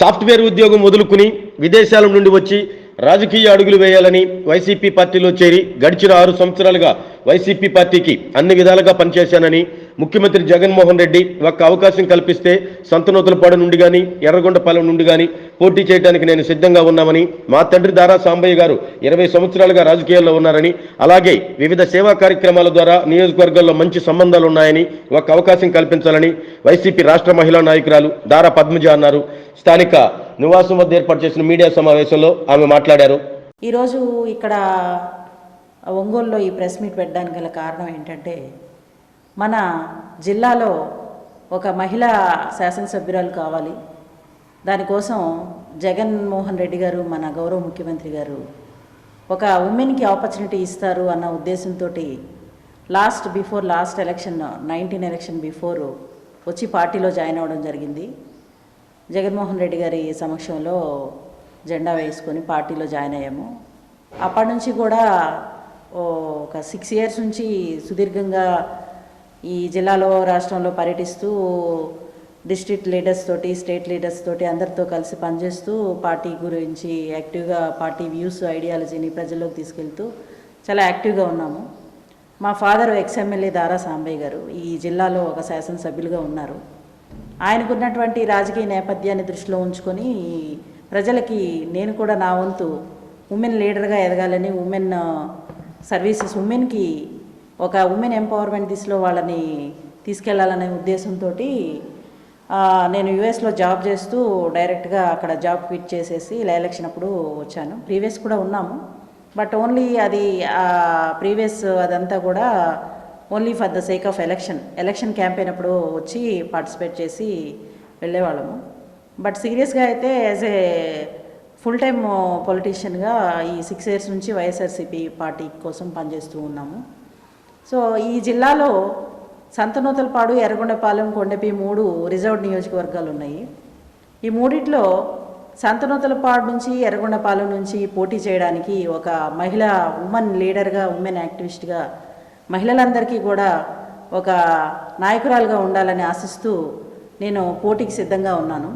Software ఉద్యోగం వదులుకుని విదేశాల నుండి వచ్చి రాజకీయ అడుగులు వేయాలని వైసీపీ పార్టీలో చేరి గడిచిన ఆరు సంవత్సరాలుగా వైసీపీ పార్టీకి అన్ని విధాలుగా పనిచేశానని ముఖ్యమంత్రి జగన్మోహన్ రెడ్డి ఒక్క అవకాశం కల్పిస్తే సంతనూతలపాడు నుండి కానీ ఎర్రగొండపాలెం నుండి కానీ పోటీ చేయడానికి నేను సిద్ధంగా ఉన్నామని మా తండ్రి దారా సాంబయ్య గారు ఇరవై సంవత్సరాలుగా రాజకీయాల్లో ఉన్నారని అలాగే వివిధ సేవా కార్యక్రమాల ద్వారా నియోజకవర్గాల్లో మంచి సంబంధాలు ఉన్నాయని ఒక అవకాశం కల్పించాలని వైసీపీ రాష్ట్ర మహిళా నాయకురాలు దారా పద్మజ అన్నారు. స్థానిక నివాసం వద్ద ఏర్పాటు చేసిన మీడియా సమావేశంలో ఆమె మాట్లాడారు. ఈరోజు ఇక్కడ ఒంగోలులో ఈ ప్రెస్ మీట్ పెట్టడానికి గల కారణం ఏంటంటే మన జిల్లాలో ఒక మహిళా శాసనసభ్యురాలు కావాలి. దానికోసం జగన్మోహన్ రెడ్డి గారు మన గౌరవ ముఖ్యమంత్రి గారు ఒక ఉమెన్కి ఆపర్చునిటీ ఇస్తారు అన్న ఉద్దేశంతో last before last election nineteen election before వచ్చి పార్టీలో జాయిన్ అవ్వడం జరిగింది. జగన్మోహన్ రెడ్డి గారి సమక్షంలో జెండా వేసుకొని పార్టీలో జాయిన్ అయ్యాము. అప్పటి నుంచి కూడా ఓ ఒక సిక్స్ ఇయర్స్ నుంచి సుదీర్ఘంగా ఈ జిల్లాలో రాష్ట్రంలో పర్యటిస్తూ డిస్ట్రిక్ట్ లీడర్స్ తోటి స్టేట్ లీడర్స్ తోటి అందరితో కలిసి పనిచేస్తూ పార్టీ గురించి యాక్టివ్గా పార్టీ వ్యూస్ ఐడియాలజీని ప్రజల్లోకి తీసుకెళ్తూ చాలా యాక్టివ్గా ఉన్నాము. మా ఫాదర్ ఎక్స్ఎమ్మెల్యే దారా సాంబయ్య గారు ఈ జిల్లాలో ఒక శాసనసభ్యులుగా ఉన్నారు. ఆయనకున్నటువంటి రాజకీయ నేపథ్యాన్ని దృష్టిలో ఉంచుకొని ప్రజలకి నేను కూడా నా వంతు ఉమెన్ లీడర్గా ఎదగాలని ఉమెన్ సర్వీసెస్ ఉమెన్కి ఒక ఉమెన్ ఎంపవర్మెంట్ దిశలో వాళ్ళని తీసుకెళ్ళాలనే ఉద్దేశంతో నేను యుఎస్లో జాబ్ చేస్తూ డైరెక్ట్గా అక్కడ జాబ్ క్విట్ చేసేసి ఇలా ఎలక్షన్ అప్పుడు వచ్చాను. ప్రీవియస్ కూడా ఉన్నాము. బట్ ఓన్లీ అది ప్రీవియస్ అదంతా కూడా only for the sake of election. Election campaign అప్పుడు వచ్చి పార్టిసిపేట్ చేసి వెళ్ళేవాళ్ళము. బట్ సీరియస్గా అయితే యాజ్ ఏ ఫుల్ టైమ్ పొలిటీషియన్గా ఈ సిక్స్ ఇయర్స్ నుంచి వైఎస్ఆర్సీపీ పార్టీ కోసం పనిచేస్తూ ఉన్నాము. సో ఈ జిల్లాలో సంతనూతలపాడు ఎర్రగొండపాలెం కొండపి మూడు రిజర్వ్డ్ నియోజకవర్గాలు ఉన్నాయి ఈ మూడిట్లో సంతనూతలపాడు నుంచి ఎర్రగొండపాలెం నుంచి పోటీ చేయడానికి ఒక మహిళ ఉమెన్ లీడర్గా ఉమెన్ యాక్టివిస్ట్గా మహిళలందరికీ కూడా ఒక నాయకురాలుగా ఉండాలని ఆశిస్తూ నేను పోటీకి సిద్ధంగా ఉన్నాను.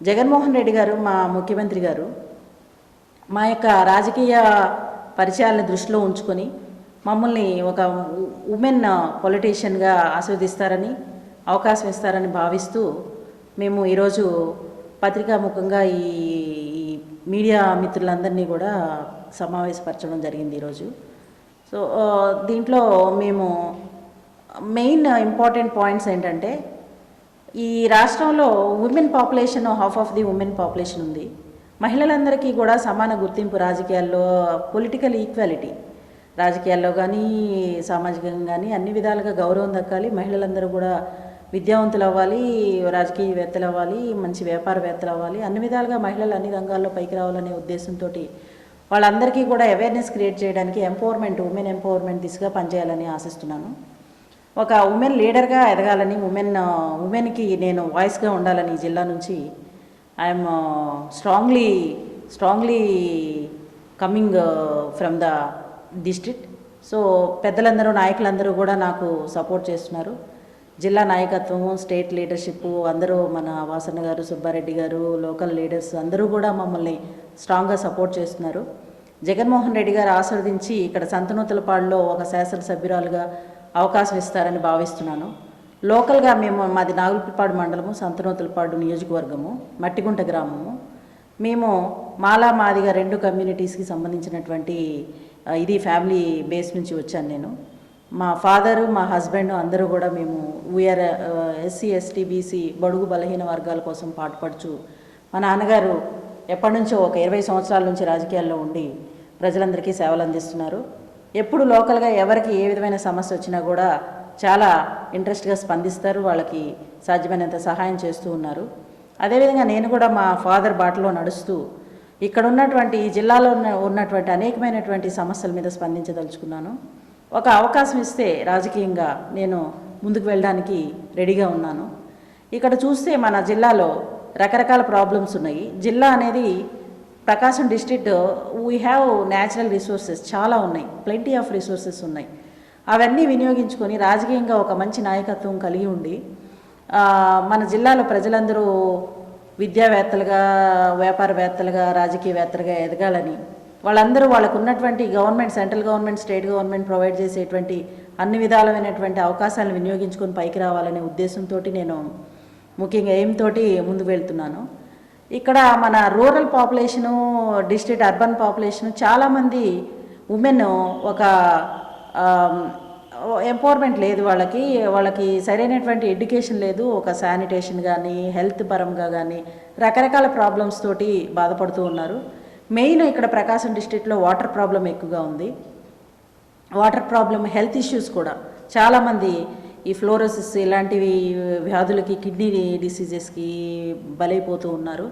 జగన్మోహన్ రెడ్డి గారు మా ముఖ్యమంత్రి గారు మా యొక్క రాజకీయ పరిచయాలను దృష్టిలో ఉంచుకొని మమ్మల్ని ఒక ఉమెన్ పొలిటీషియన్గా ఆస్వాదిస్తారని అవకాశం ఇస్తారని భావిస్తూ మేము ఈరోజు పత్రికాముఖంగా ఈ మీడియా మిత్రులందరినీ కూడా సమావేశపరచడం జరిగింది ఈరోజు. సో దీంట్లో మేము మెయిన్ ఇంపార్టెంట్ పాయింట్స్ ఏంటంటే ఈ రాష్ట్రంలో women population half of the women population ఉంది. మహిళలందరికీ కూడా సమాన గుర్తింపు రాజకీయాల్లో పొలిటికల్ ఈక్వాలిటీ రాజకీయాల్లో కానీ సామాజికంగా కానీ అన్ని విధాలుగా గౌరవం దక్కాలి. మహిళలందరూ కూడా విద్యావంతులు అవ్వాలి రాజకీయవేత్తలు అవ్వాలి మంచి వ్యాపారవేత్తలు అవ్వాలి అన్ని విధాలుగా మహిళలు అన్ని రంగాల్లో పైకి రావాలనే ఉద్దేశంతో వాళ్ళందరికీ కూడా అవేర్నెస్ క్రియేట్ చేయడానికి ఎంపవర్మెంట్ ఉమెన్ ఎంపవర్మెంట్ దిశగా పనిచేయాలని ఆశిస్తున్నాను. ఒక ఉమెన్ లీడర్గా ఎదగాలని ఉమెన్ ఉమెన్కి నేను వాయిస్గా ఉండాలని ఈ జిల్లా నుంచి I'm strongly strongly coming from the district so పెద్దలందరూ నాయకులందరూ కూడా నాకు సపోర్ట్ చేస్తున్నారు. జిల్లా నాయకత్వము స్టేట్ లీడర్షిప్ అందరూ మన వాసన గారు సుబ్బారెడ్డి గారు లోకల్ లీడర్స్ అందరూ కూడా మమ్మల్ని స్ట్రాంగ్గా సపోర్ట్ చేస్తున్నారు. జగన్మోహన్ రెడ్డి గారు ఆశీర్వదించి ఇక్కడ సంతనూతలపాడులో ఒక శాసనసభ్యురాలుగా అవకాశం ఇస్తారని భావిస్తున్నాను. లోకల్గా మేము మాది నాగులపాడు మండలము సంతనూతలపాడు నియోజకవర్గము మట్టిగుంట గ్రామము. మేము మాలా మాదిగా రెండు కమ్యూనిటీస్కి సంబంధించినటువంటి ఇది ఫ్యామిలీ బేస్ నుంచి వచ్చాను నేను. మా ఫాదరు మా హస్బెండ్ అందరూ కూడా మేము వీఆర్ ఎస్సీ ఎస్టీ బీసీ బడుగు బలహీన వర్గాల కోసం పాటుపడుచు మా నాన్నగారు ఎప్పటి నుంచో ఒక ఇరవై సంవత్సరాల నుంచి రాజకీయాల్లో ఉండి ప్రజలందరికీ సేవలు అందిస్తున్నారు. ఎప్పుడు లోకల్గా ఎవరికి ఏ విధమైన సమస్య వచ్చినా కూడా చాలా ఇంట్రెస్ట్గా స్పందిస్తారు వాళ్ళకి సాధ్యమైనంత సహాయం చేస్తూ ఉన్నారు. అదేవిధంగా నేను కూడా మా ఫాదర్ బాటలో నడుస్తూ ఇక్కడ ఉన్నటువంటి ఈ జిల్లాలో ఉన్న ఉన్నటువంటి అనేకమైనటువంటి సమస్యల మీద స్పందించదలుచుకున్నాను. ఒక అవకాశం ఇస్తే రాజకీయంగా నేను ముందుకు వెళ్ళడానికి రెడీగా ఉన్నాను. ఇక్కడ చూస్తే మన జిల్లాలో రకరకాల ప్రాబ్లమ్స్ ఉన్నాయి. జిల్లా అనేది Prakasam district we have natural resources చాలా ఉన్నాయి. ప్లెంటీ ఆఫ్ రిసోర్సెస్ ఉన్నాయి. అవన్నీ వినియోగించుకొని రాజకీయంగా ఒక మంచి నాయకత్వం కలిగి ఉండి మన జిల్లాలో ప్రజలందరూ విద్యావేత్తలుగా వ్యాపారవేత్తలుగా రాజకీయవేత్తలుగా ఎదగాలని వాళ్ళందరూ వాళ్ళకు ఉన్నటువంటి government central government state government provide చేసేటువంటి అన్ని విధాలమైనటువంటి అవకాశాలను వినియోగించుకొని పైకి రావాలనే ఉద్దేశంతో నేను ముఖ్యంగా ఎయిమ్ తోటి ముందుకు వెళ్తున్నాను. ఇక్కడ మన rural population district urban population చాలామంది ఉమెన్ ఒక ఎంపవర్మెంట్ లేదు వాళ్ళకి. వాళ్ళకి సరైనటువంటి ఎడ్యుకేషన్ లేదు. ఒక శానిటేషన్ కానీ హెల్త్ పరంగా కానీ రకరకాల ప్రాబ్లమ్స్ తోటి బాధపడుతూ ఉన్నారు. మెయిన్ ఇక్కడ ప్రకాశం డిస్ట్రిక్ట్లో వాటర్ ప్రాబ్లం ఎక్కువగా ఉంది. వాటర్ ప్రాబ్లం హెల్త్ ఇష్యూస్ కూడా. చాలామంది ఈ ఫ్లోరోసిస్ ఇలాంటివి వ్యాధులకి కిడ్నీ డిసీజెస్కి బలైపోతూ ఉన్నారు.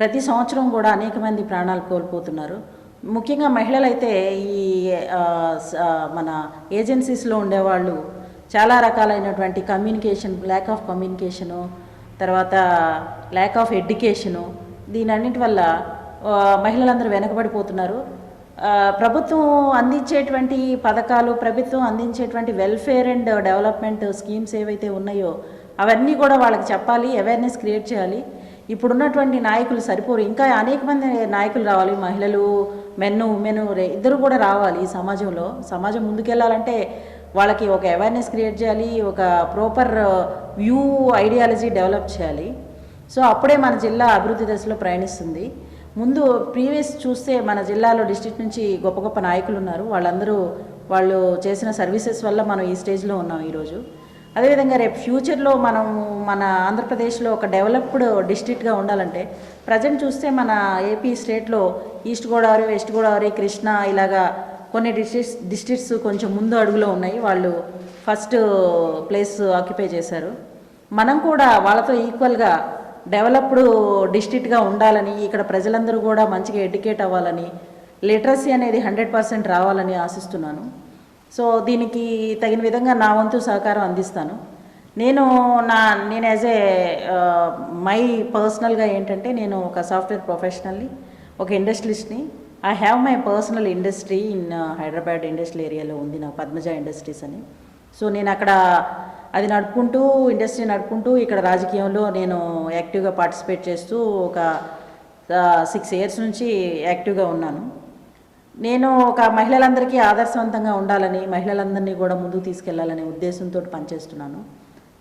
ప్రతి సంవత్సరం కూడా అనేక మంది ప్రాణాలు కోల్పోతున్నారు. ముఖ్యంగా మహిళలైతే ఈ స- మన ఏజెన్సీస్లో ఉండేవాళ్ళు చాలా రకాలైనటువంటి కమ్యూనికేషన్ ల్యాక్ ఆఫ్ కమ్యూనికేషను తర్వాత ల్యాక్ ఆఫ్ ఎడ్యుకేషను దీని అన్నిటి వల్ల మహిళలందరూ వెనకబడిపోతున్నారు. ప్రభుత్వం అందించేటువంటి పథకాలు ప్రభుత్వం అందించేటువంటి వెల్ఫేర్ అండ్ డెవలప్మెంట్ స్కీమ్స్ ఏవైతే ఉన్నాయో అవన్నీ కూడా వాళ్ళకి చెప్పాలి అవేర్నెస్ క్రియేట్ చేయాలి. ఇప్పుడున్నటువంటి నాయకులు సరిపోరు. ఇంకా అనేక మంది నాయకులు రావాలి. మహిళలు మెన్ను ఉమెన్ ఇద్దరు కూడా రావాలి ఈ సమాజంలో. సమాజం ముందుకెళ్ళాలంటే వాళ్ళకి ఒక అవేర్నెస్ క్రియేట్ చేయాలి ఒక ప్రాపర్ వ్యూ ఐడియాలజీ డెవలప్ చేయాలి. సో అప్పుడే మన జిల్లా అభివృద్ధి దశలో ప్రయాణిస్తుంది. ముందు ప్రీవియస్ చూస్తే మన జిల్లాలో డిస్ట్రిక్ట్ నుంచి గొప్ప గొప్ప నాయకులు ఉన్నారు. వాళ్ళందరూ వాళ్ళు చేసిన సర్వీసెస్ వల్ల మనం ఈ స్టేజ్లో ఉన్నాం ఈరోజు. అదేవిధంగా రేపు ఫ్యూచర్లో మనం మన ఆంధ్రప్రదేశ్లో ఒక డెవలప్డ్ డిస్ట్రిక్ట్గా ఉండాలంటే ప్రజెంట్ చూస్తే మన ఏపీ స్టేట్లో ఈస్ట్ గోదావరి వెస్ట్ గోదావరి కృష్ణా ఇలాగా కొన్ని డిస్ట్రిక్ట్స్ డిస్ట్రిక్ట్స్ కొంచెం ముందు అడుగులో ఉన్నాయి. వాళ్ళు ఫస్ట్ ప్లేస్ ఆక్యుపై చేశారు. మనం కూడా వాళ్ళతో ఈక్వల్గా డెవలప్డ్ డిస్ట్రిక్ట్గా ఉండాలని ఇక్కడ ప్రజలందరూ కూడా మంచిగా ఎడ్యుకేట్ అవ్వాలని లిటరసీ అనేది హండ్రెడ్ పర్సెంట్ రావాలని ఆశిస్తున్నాను. సో దీనికి తగిన విధంగా నా వంతు సహకారం అందిస్తాను. నేను నా నేను యాజ్ ఏ మై పర్సనల్గా ఏంటంటే నేను ఒక సాఫ్ట్వేర్ ప్రొఫెషనల్ని ఒక ఇండస్ట్రిస్ట్ని I have my personal industry in Hyderabad industrial ఏరియాలో ఉంది నాకు పద్మజ ఇండస్ట్రీస్ అని. సో నేను అక్కడ అది నడుపుకుంటూ ఇండస్ట్రీ నడుపుకుంటూ ఇక్కడ రాజకీయంలో నేను యాక్టివ్గా పార్టిసిపేట్ చేస్తూ ఒక సిక్స్ ఇయర్స్ నుంచి యాక్టివ్గా ఉన్నాను. నేను ఒక మహిళలందరికీ ఆదర్శవంతంగా ఉండాలని మహిళలందరినీ కూడా ముందుకు తీసుకెళ్ళాలనే ఉద్దేశంతో పనిచేస్తున్నాను.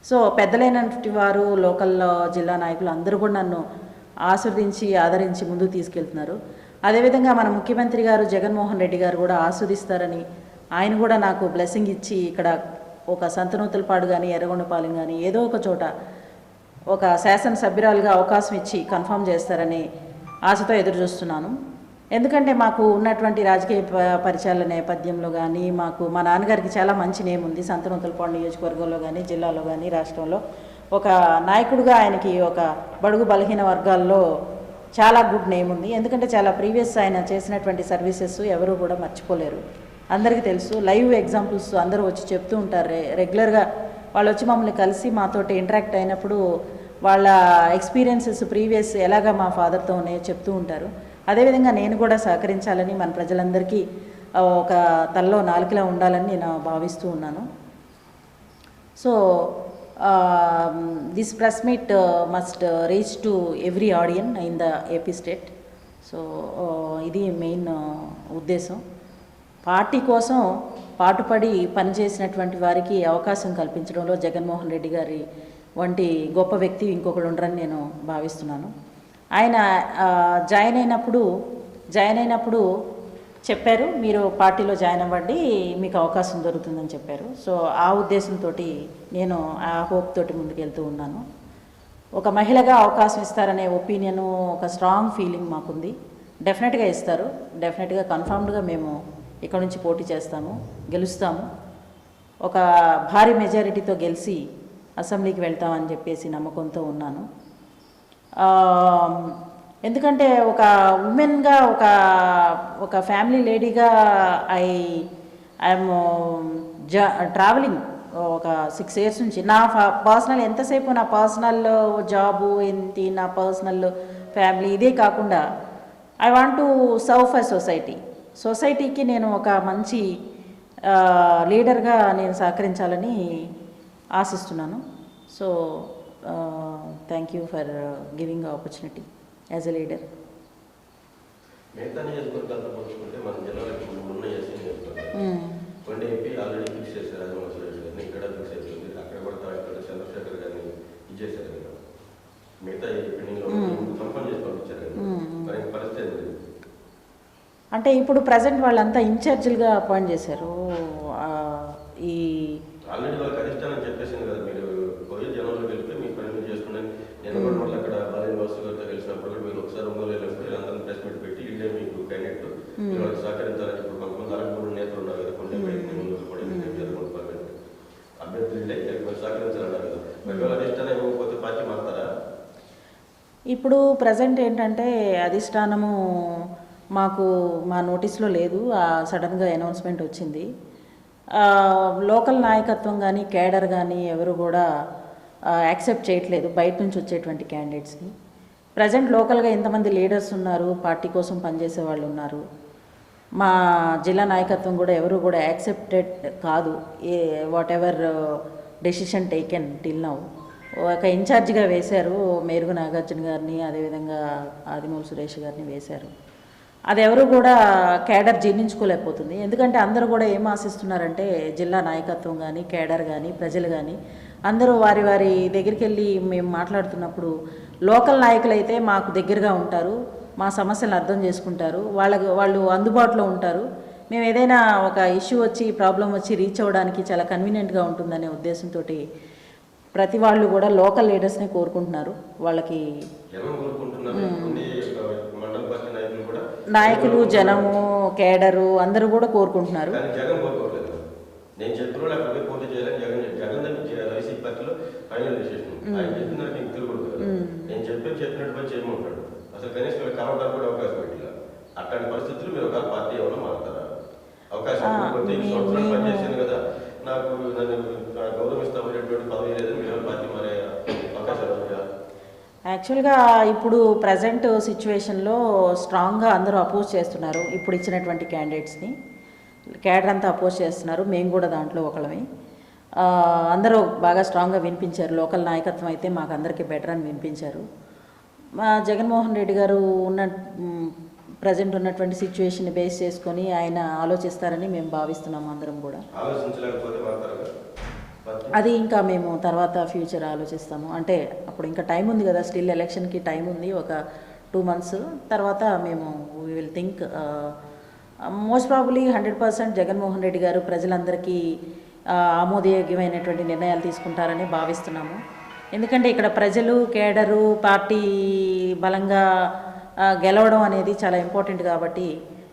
సో పెద్దలైనటువంటి వారు లోకల్ జిల్లా నాయకులు అందరూ కూడా నన్ను ఆస్వాదించి ఆదరించి ముందుకు తీసుకెళ్తున్నారు. అదేవిధంగా మన ముఖ్యమంత్రి గారు జగన్మోహన్ రెడ్డి గారు కూడా ఆస్వాదిస్తారని ఆయన కూడా నాకు బ్లెస్సింగ్ ఇచ్చి ఇక్కడ ఒక సంతనూతలపాడు కానీ ఎర్రగొండపాలెం కానీ ఏదో ఒక చోట ఒక శాసనసభ్యురాలుగా అవకాశం ఇచ్చి కన్ఫర్మ్ చేస్తారని ఆశతో ఎదురు చూస్తున్నాను ఎందుకంటే మాకు ఉన్నటువంటి రాజకీయ ప- పరిచయాల నేపథ్యంలో కానీ మాకు మా నాన్నగారికి చాలా మంచి నేమ్ ఉంది. సంతనూతలపాడు నియోజకవర్గంలో కానీ జిల్లాలో కానీ రాష్ట్రంలో. ఒక నాయకుడిగా ఆయనకి ఒక బడుగు బలహీన వర్గాల్లో చాలా గుడ్ నేమ్ ఉంది. ఎందుకంటే చాలా ప్రీవియస్ ఆయన చేసినటువంటి సర్వీసెస్ ఎవరు కూడా మర్చిపోలేరు. అందరికీ తెలుసు లైవ్ ఎగ్జాంపుల్స్ అందరూ వచ్చి చెప్తూ ఉంటారు. రెగ్యులర్గా వాళ్ళు వచ్చి మమ్మల్ని కలిసి మాతోటి ఇంటరాక్ట్ అయినప్పుడు వాళ్ళ ఎక్స్పీరియన్సెస్ ప్రీవియస్ ఎలాగా మా ఫాదర్తో ఉన్నాయో చెప్తూ ఉంటారు. అదేవిధంగా నేను కూడా సహకరించాలని మన ప్రజలందరికీ ఒక తల్లో నాలుకలా ఉండాలని నేను భావిస్తూ ఉన్నాను. So this press meet must reach to every audience in the AP state so ఇది మెయిన్ uh, ఉద్దేశం. పార్టీ కోసం పాటుపడి పనిచేసినటువంటి వారికి అవకాశం కల్పించడంలో జగన్మోహన్ రెడ్డి గారి వంటి గొప్ప వ్యక్తి ఇంకొకడు ఉండరని నేను భావిస్తున్నాను. ఆయన జాయిన్ అయినప్పుడు జాయిన్ అయినప్పుడు చెప్పారు. మీరు పార్టీలో జాయిన్ అవ్వండి. మీకు అవకాశం దొరుకుతుందని చెప్పారు. సో ఆ ఉద్దేశంతో నేను ఆ హోప్ తోటి ముందుకెళ్తూ ఉన్నాను. ఒక మహిళగా అవకాశం ఇస్తారనే ఒపీనియన్ ఒక స్ట్రాంగ్ ఫీలింగ్ మాకుంది. డెఫినెట్గా ఇస్తారు. డెఫినెట్గా కన్ఫర్మ్డ్గా మేము ఇక్కడ నుంచి పోటీ చేస్తాము. గెలుస్తాము. ఒక భారీ మెజారిటీతో గెలిచి అసెంబ్లీకి వెళ్తామని చెప్పేసి నమ్మకంతో ఉన్నాను. ఎందుకంటే ఒక ఉమెన్గా ఒక ఒక ఫ్యామిలీ లేడీగా ఐ ఐఎమ్ జా ట్రావెలింగ్ ఒక సిక్స్ ఇయర్స్ నుంచి. నా పర్సనల్ ఎంతసేపు నా పర్సనల్ జాబు ఏంటి నా పర్సనల్ ఫ్యామిలీ ఇదే కాకుండా I want to serve for society. సొసైటీకి నేను ఒక మంచి లీడర్గా నేను సహకరించాలని ఆశిస్తున్నాను. So thank you for giving opportunity. As a leader? అంటే ఇప్పుడు ప్రజెంట్ వాళ్ళంతా ఇన్ఛార్జీలుగా అపాయింట్ చేశారు. ఈ ఆల్రెడీ వాళ్ళకి అధిష్టానం చెప్పేసింది కదా మీరు పోయి జనంలో వెళ్ళిపోయి మీ పని మీరు చేసుకోండి నేను కూడా మళ్ళీ అక్కడ బాలయ్య వాసు గారితో కలిసినప్పుడు కూడా మీరు ఒకసారి ఒంగోలు వెళ్ళినప్పుడు వీళ్ళందరినీ ప్రెస్ మీట్ పెట్టి ఇదే మీకు క్యాండిడేట్ మీరు వాళ్ళకి సహకరించాలని ఇప్పుడు కొంతమంది అలంకూరు నేతలు ఉన్నారు కదా కొన్ని ముందు కూడా జరగకుండా పర్లేదు అభ్యర్థులు ఉంటే మీరు సహకరించాలన్నారు కదా మరి వాళ్ళ అధిష్టానం ఇవ్వకపోతే పార్టీ మారుతారా ఇప్పుడు ప్రజెంట్ ఏంటంటే అధిష్టానము మాకు మా నోటీస్లో లేదు. సడన్గా అనౌన్స్మెంట్ వచ్చింది. లోకల్ నాయకత్వం కానీ కేడర్ కానీ ఎవరు కూడా యాక్సెప్ట్ చేయట్లేదు. బయట నుంచి వచ్చేటువంటి క్యాండిడేట్స్ని ప్రజెంట్ లోకల్గా ఎంతమంది లీడర్స్ ఉన్నారు. పార్టీ కోసం పనిచేసే వాళ్ళు ఉన్నారు. మా జిల్లా నాయకత్వం కూడా ఎవరు కూడా యాక్సెప్టెడ్ కాదు. A whatever decision taken till now ఒక ఇన్ఛార్జిగా వేశారు మేరుగు నాగార్జున గారిని అదేవిధంగా ఆదిమూల సురేష్ గారిని వేశారు. అది ఎవరు కూడా కేడర్ జీర్ణించుకోలేకపోతుంది. ఎందుకంటే అందరూ కూడా ఏం ఆశిస్తున్నారంటే జిల్లా నాయకత్వం కానీ కేడర్ కానీ ప్రజలు కానీ అందరూ వారి వారి దగ్గరికి వెళ్ళి మేము మాట్లాడుతున్నప్పుడు లోకల్ నాయకులైతే మాకు దగ్గరగా ఉంటారు మా సమస్యలను అర్థం చేసుకుంటారు వాళ్ళకు వాళ్ళు అందుబాటులో ఉంటారు. మేము ఏదైనా ఒక ఇష్యూ వచ్చి ప్రాబ్లం వచ్చి రీచ్ అవ్వడానికి చాలా కన్వీనియంట్గా ఉంటుందనే ఉద్దేశంతో ప్రతి వాళ్ళు కూడా లోకల్ లీడర్స్నే కోరుకుంటున్నారు. వాళ్ళకి నాయకులు కూడా నాయకులు జనము కేడరు అందరూ కూడా కోరుకుంటున్నారు. నేను చెప్పిన అక్కడ పోటీ చేయాలని జగన్ జగన్ దగ్గర వైసీపీ పార్టీలో ఫైనల్ డిసిషన్. ఆయన చెప్పిన నాకు ఇంక తిరుగుడు నేను చెప్పి చెప్పినట్టు పోయి చేయమంటాడు అసలు కనీసం వీళ్ళు కలవడానికి కూడా అవకాశం అట్లాంటి పరిస్థితులు మీరు ఒక పార్టీ ఏమైనా మారుతారా? అవకాశం పనిచేసాను కదా. నాకు నన్ను గౌరవిస్తామనేటువంటి పదవి లేదని పార్టీ మారే అవకాశాలు యాక్చువల్గా ఇప్పుడు ప్రజెంట్ సిచ్యువేషన్లో స్ట్రాంగ్గా అందరూ అపోజ్ చేస్తున్నారు ఇప్పుడు ఇచ్చినటువంటి క్యాండిడేట్స్ని. క్యాడర్ అంతా అపోజ్ చేస్తున్నారు. మేము కూడా దాంట్లో ఒకళ్ళమే. అందరూ బాగా స్ట్రాంగ్గా వినిపించారు. లోకల్ నాయకత్వం అయితే మాకు అందరికీ బెటర్ అని వినిపించారు. మా జగన్మోహన్ రెడ్డి గారు ఉన్న ప్రజెంట్ ఉన్నటువంటి సిచ్యువేషన్ని బేస్ చేసుకొని ఆయన ఆలోచిస్తారని మేము భావిస్తున్నాము అందరం కూడా. అది ఇంకా మేము తర్వాత ఫ్యూచర్ ఆలోచిస్తాము. అంటే అప్పుడు ఇంకా టైం ఉంది కదా స్టిల్ ఎలక్షన్కి టైం ఉంది ఒక టూ మంత్స్. తర్వాత మేము we will think most probably hundred percent Jaganmohan Reddy garu ప్రజలందరికీ ఆమోదయోగ్యమైనటువంటి నిర్ణయాలు తీసుకుంటారని భావిస్తున్నాము. ఎందుకంటే ఇక్కడ ప్రజలు కేడరు పార్టీ బలంగా గెలవడం అనేది చాలా ఇంపార్టెంట్ కాబట్టి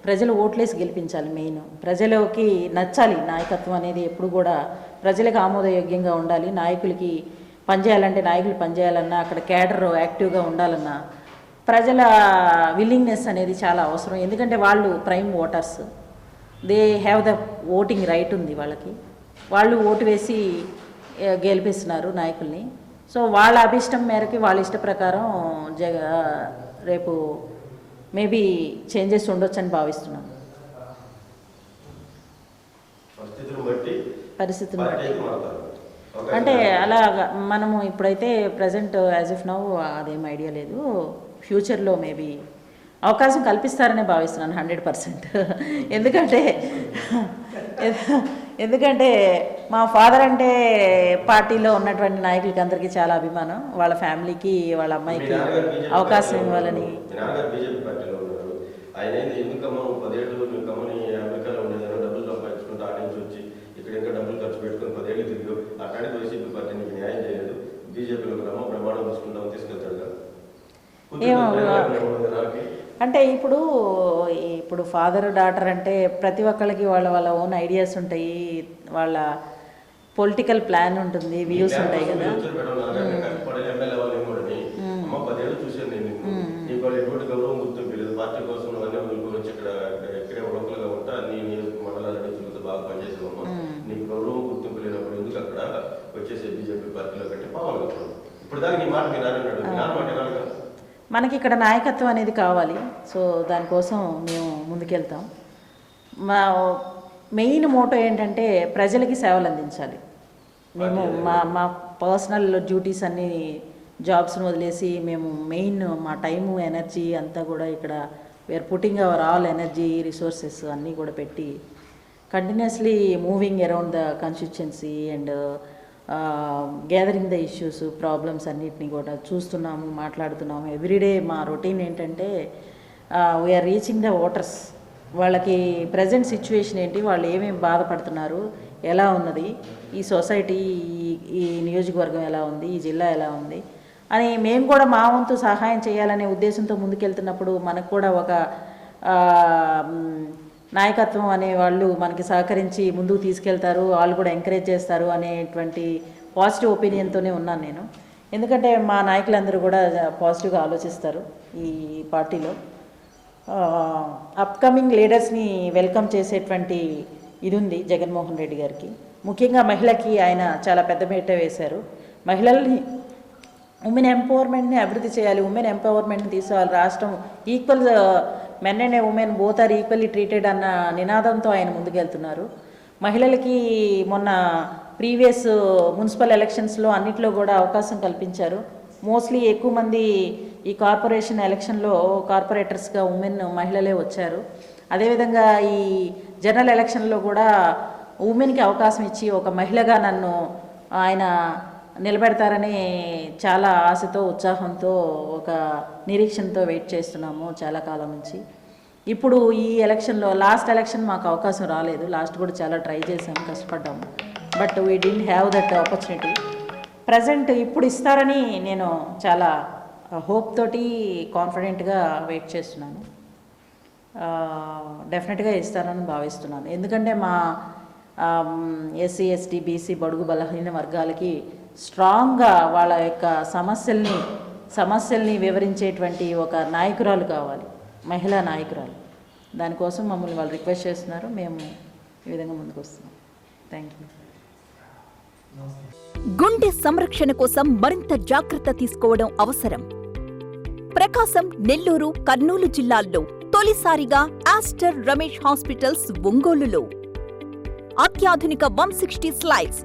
ప్రజలు ఓట్లేసి గెలిపించాలి మెయిన్. ప్రజలకి నచ్చాలి నాయకత్వం అనేది ఎప్పుడు కూడా ప్రజలకు ఆమోదయోగ్యంగా ఉండాలి. నాయకులకి పనిచేయాలంటే నాయకులు పనిచేయాలన్నా అక్కడ క్యాడర్ యాక్టివ్గా ఉండాలన్నా ప్రజల విల్లింగ్నెస్ అనేది చాలా అవసరం. ఎందుకంటే వాళ్ళు prime voters. They have the voting right ఉంది వాళ్ళకి. వాళ్ళు ఓటు వేసి గెలిపిస్తున్నారు నాయకుల్ని. సో వాళ్ళ అభిష్టం మేరకి వాళ్ళ ఇష్ట ప్రకారం జగ రేపు మేబీ చేంజెస్ పరిస్థితులను బట్టి పరిస్థితిని పార్టీ బట్టి. అంటే అలా మనము ఇప్పుడైతే ప్రజెంట్ యాజ్ ఇఫ్ నౌ అదేం ఐడియా లేదు. ఫ్యూచర్లో మేబీ అవకాశం కల్పిస్తారనే భావిస్తున్నాను హండ్రెడ్ పర్సెంట్. ఎందుకంటే ఎందుకంటే మా ఫాదర్ అంటే పార్టీలో ఉన్నటువంటి నాయకులకి అందరికీ చాలా అభిమానం. వాళ్ళ ఫ్యామిలీకి వాళ్ళ అమ్మాయికి అవకాశం ఇవ్వాలని. ఆయన పదేళ్ళు కమ్మని అమెరికాలో డబ్బులు సంపాదించుకుంటూ ఆడ నుంచి వచ్చి ఇక్కడ ఇంకా డబ్బులు ఖర్చు పెట్టుకుని పదేళ్ళు తిరిగి అట్లాంటి వైసీపీ పార్టీ నీకు న్యాయం చేయలేదు. బీజేపీలో రమ్మ ప్రమాణం తీసుకుంటాం తీసుకెళ్తాడు కదా. ఏమో, అంటే ఇప్పుడు ఇప్పుడు ఫాదర్ డాటర్ అంటే ప్రతి ఒక్కళ్ళకి వాళ్ళ వాళ్ళ ఓన్ ఐడియాస్ ఉంటాయి. వాళ్ళ పొలిటికల్ ప్లాన్ ఉంటుంది వ్యూస్ ఉంటాయి కదా. నీకు గౌరవం గుర్తింపు లేనప్పుడు ఎందుకు అక్కడ వచ్చేసి బీజేపీ పార్టీలో కంటే పోవాలి కదా ఇప్పుడు దాకా నీ మాట మీ నాన్న అన్నాడు మీ నాన్న మాట వినాలి కదా మనకి ఇక్కడ నాయకత్వం అనేది కావాలి. సో దానికోసం మేము ముందుకెళ్తాం. మా మెయిన్ మోటో ఏంటంటే ప్రజలకి సేవలు అందించాలి. మేము మా మా పర్సనల్ డ్యూటీస్ అన్నీ జాబ్స్ని వదిలేసి మేము మెయిన్ మా టైము ఎనర్జీ అంతా కూడా ఇక్కడ we're putting our all energy resources అన్నీ కూడా పెట్టి continuously moving around the constituency and gathering the issues problems అన్నిటిని కూడా చూస్తున్నాము మాట్లాడుతున్నాము. ఎవ్రీడే మా రొటీన్ ఏంటంటే వీఆర్ రీచింగ్ ద ఓటర్స్ వాళ్ళకి ప్రజెంట్ సిచ్యువేషన్ ఏంటి వాళ్ళు ఏమేమి బాధపడుతున్నారు ఎలా ఉన్నది ఈ సొసైటీ ఈ- ఈ నియోజకవర్గం ఎలా ఉంది ఈ జిల్లా ఎలా ఉంది అని మేము కూడా మా వంతు సహాయం చేయాలనే ఉద్దేశంతో ముందుకెళ్తున్నప్పుడు మనకు కూడా ఒక నాయకత్వం అనే వాళ్ళు మనకి సహకరించి ముందుకు తీసుకెళ్తారు వాళ్ళు కూడా ఎంకరేజ్ చేస్తారు అనేటువంటి పాజిటివ్ ఒపీనియన్తోనే ఉన్నాను నేను. ఎందుకంటే మా నాయకులందరూ కూడా పాజిటివ్గా ఆలోచిస్తారు ఈ పార్టీలో. అప్కమింగ్ లీడర్స్ని వెల్కమ్ చేసేటువంటి ఇది ఉంది జగన్మోహన్ రెడ్డి గారికి. ముఖ్యంగా మహిళకి ఆయన చాలా పెద్ద మేట వేశారు. మహిళల్ని ఉమెన్ ఎంపవర్మెంట్ని అభివృద్ధి చేయాలి ఉమెన్ ఎంపవర్మెంట్ని తీసుకోవాలి రాష్ట్రం equal men and women both are equally treated అన్న నినాదంతో ఆయన ముందుకెళ్తున్నారు. మహిళలకి మొన్న ప్రీవియస్ మున్సిపల్ ఎలక్షన్స్లో అన్నిట్లో కూడా అవకాశం కల్పించారు. మోస్ట్లీ ఎక్కువ మంది ఈ కార్పొరేషన్ ఎలక్షన్లో కార్పొరేటర్స్గా ఉమెన్ మహిళలే వచ్చారు. అదేవిధంగా ఈ జనరల్ ఎలక్షన్లో కూడా ఉమెన్కి అవకాశం ఇచ్చి ఒక మహిళగా నన్ను ఆయన నిలబెడతారని చాలా ఆశతో ఉత్సాహంతో ఒక నిరీక్షణతో వెయిట్ చేస్తున్నాము చాలా కాలం నుంచి. ఇప్పుడు ఈ ఎలక్షన్లో లాస్ట్ ఎలక్షన్ మాకు అవకాశం రాలేదు. లాస్ట్ కూడా చాలా ట్రై చేసాము కష్టపడ్డాము. But we didn't have that opportunity. Present ఇప్పుడు ఇస్తారని నేను చాలా హోప్ తోటి కాన్ఫిడెంట్గా వెయిట్ చేస్తున్నాను. డెఫినెట్గా ఇస్తారని భావిస్తున్నాను. ఎందుకంటే మా ఎస్సీ ఎస్టీ బీసీ బడుగు బలహీన వర్గాలకి స్ట్రాంగ్గా వాళ్ళ యొక్క సమస్యల్ని సమస్యల్ని వివరించేటువంటి ఒక నాయకురాలు కావాలి మహిళా నాయకురాలు. దానికోసం మమ్మల్ని వాళ్ళు రిక్వెస్ట్ చేస్తున్నారు. మేము ఈ విధంగా ముందుకు వస్తున్నాం. థ్యాంక్ యూ గుండె సంరక్షణ కోసం మరింత జాగ్రత్త తీసుకోవడం అవసరం. ప్రకాశం నెల్లూరు కర్నూలు జిల్లాల్లో తొలిసారిగా ఆస్టర్ రమేష్ హాస్పిటల్స్ ఒంగోలులో. అత్యాధునిక one sixty slides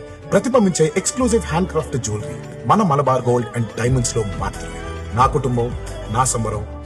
ప్రతిబింబించే ఎక్స్క్లూజివ్ హ్యాండ్ క్రాఫ్ట్ జ్యువెలరీ మన మలబార్ గోల్డ్ అండ్ డైమండ్స్లో మాత్రమే. నా కుటుంబం నా సంబరం